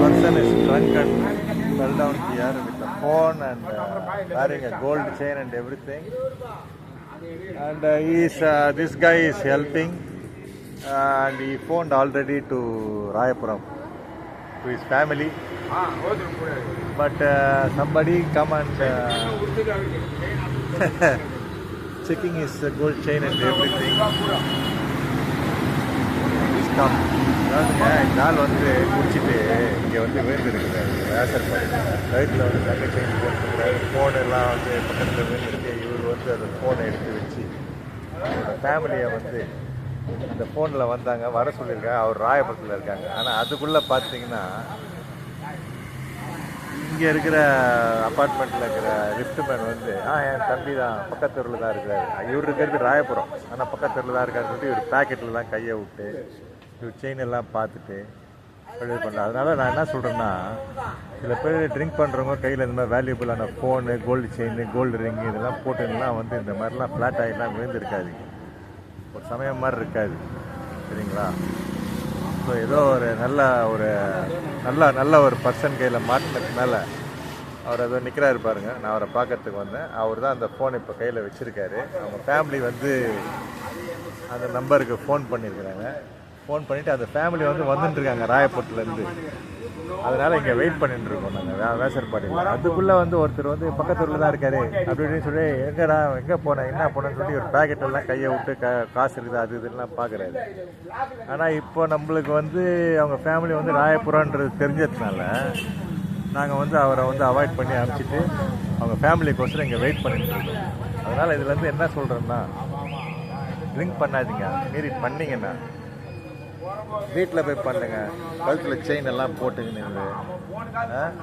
person is drunk and fell down here with a phone and uh, wearing a gold chain and everything. And uh, is, uh, this guy is helping and he phoned already to Rayapuram. To his family. But uh, somebody come and uh, checking his uh, gold chain and everything. He's come. ஆள் வந்து குடிச்சிட்டு இங்கே வந்து விழுந்துருக்குறாரு visor வயிற்றில் வந்து தங்க chain போட்டுருக்காரு phone எல்லாம் வந்து பக்கத்தில் விழுந்துருக்கு இவர் வந்து அந்த ஃபோனை எடுத்து வச்சு ஃபேமிலியை வந்து அந்த ஃபோனில் வந்தாங்க வர சொல்லியிருக்காங்க அவர் ராயபுரத்தில் இருக்காங்க. ஆனால் அதுக்குள்ளே பார்த்தீங்கன்னா இங்கே இருக்கிற அப்பார்ட்மெண்ட்டில் இருக்கிற லிஃப்ட் மேன் வந்து ஆ என் தம்பி தான் பக்கத்தூரில் தான் இருக்கிறாரு. இவர் இருக்கிறது ராயபுரம். ஆனால் பக்கத்தூரில் தான் இருக்காருன்னு சொல்லிட்டு இவர் பேக்கெட்டில் தான் கையை விட்டு இவர் செயின் எல்லாம் பார்த்துட்டு இது பண்ணல நான் என்ன சொல்கிறேன்னா சில பேர் ட்ரிங்க் பண்ணுறவங்க கையில் இந்த மாதிரி வேல்யூபிளான phone gold chain gold ring இதெல்லாம் போட்டுலாம் வந்து இந்த மாதிரிலாம் ஃப்ளாட் ஆகிலாம் விழுந்திருக்காதீங்க. ஒரு சமயம் மாதிரி இருக்காது. சரிங்களா? ஸோ ஏதோ ஒரு நல்ல ஒரு நல்ல நல்ல ஒரு பர்சன் கையில் மாட்டினதுனால அவர் ஏதோ நிற்கிறாரு பாருங்க. நான் அவரை பார்க்கறதுக்கு வந்தேன். அவர் தான் அந்த ஃபோன் இப்போ கையில் வச்சுருக்காரு. அவங்க ஃபேமிலி வந்து அந்த நம்பருக்கு ஃபோன் பண்ணியிருக்கிறாங்க. ஃபோன் பண்ணிவிட்டு அந்த ஃபேமிலி வந்து வந்துட்டு இருக்காங்க அதனால இங்கே வெயிட் பண்ணிட்டு இருக்கோம் நாங்கள் வே வேசர்பாடியில் அதுக்குள்ளே வந்து ஒருத்தர் வந்து பக்கத்தூரில் தான் இருக்காரு. அப்படின்னு சொல்லி எங்கடா எங்கே போனேன் என்ன போனேன்னு சொல்லி ஒரு பேக்கெட்டெல்லாம் கையை விட்டு க காசு இருக்குது அது இதெல்லாம் பார்க்குறாரு ஆனால் இப்போ நம்மளுக்கு வந்து அவங்க ஃபேமிலி வந்து ராயபுரன்றது தெரிஞ்சதுனால நாங்கள் வந்து அவரை வந்து அவாய்ட் பண்ணி அனுப்பிச்சிட்டு அவங்க ஃபேமிலிக்கோசரம் இங்கே வெயிட் பண்ணிட்டு இருக்கோம் அதனால் இதுலேருந்து என்ன சொல்கிறேன்னா ட்ரிங்க் பண்ணாதீங்க. மீறி பண்ணிங்கன்னா வீட்டில் போய் பண்ணுங்கள் கழுத்தில் செயின் எல்லாம் போட்டுக்கின்னு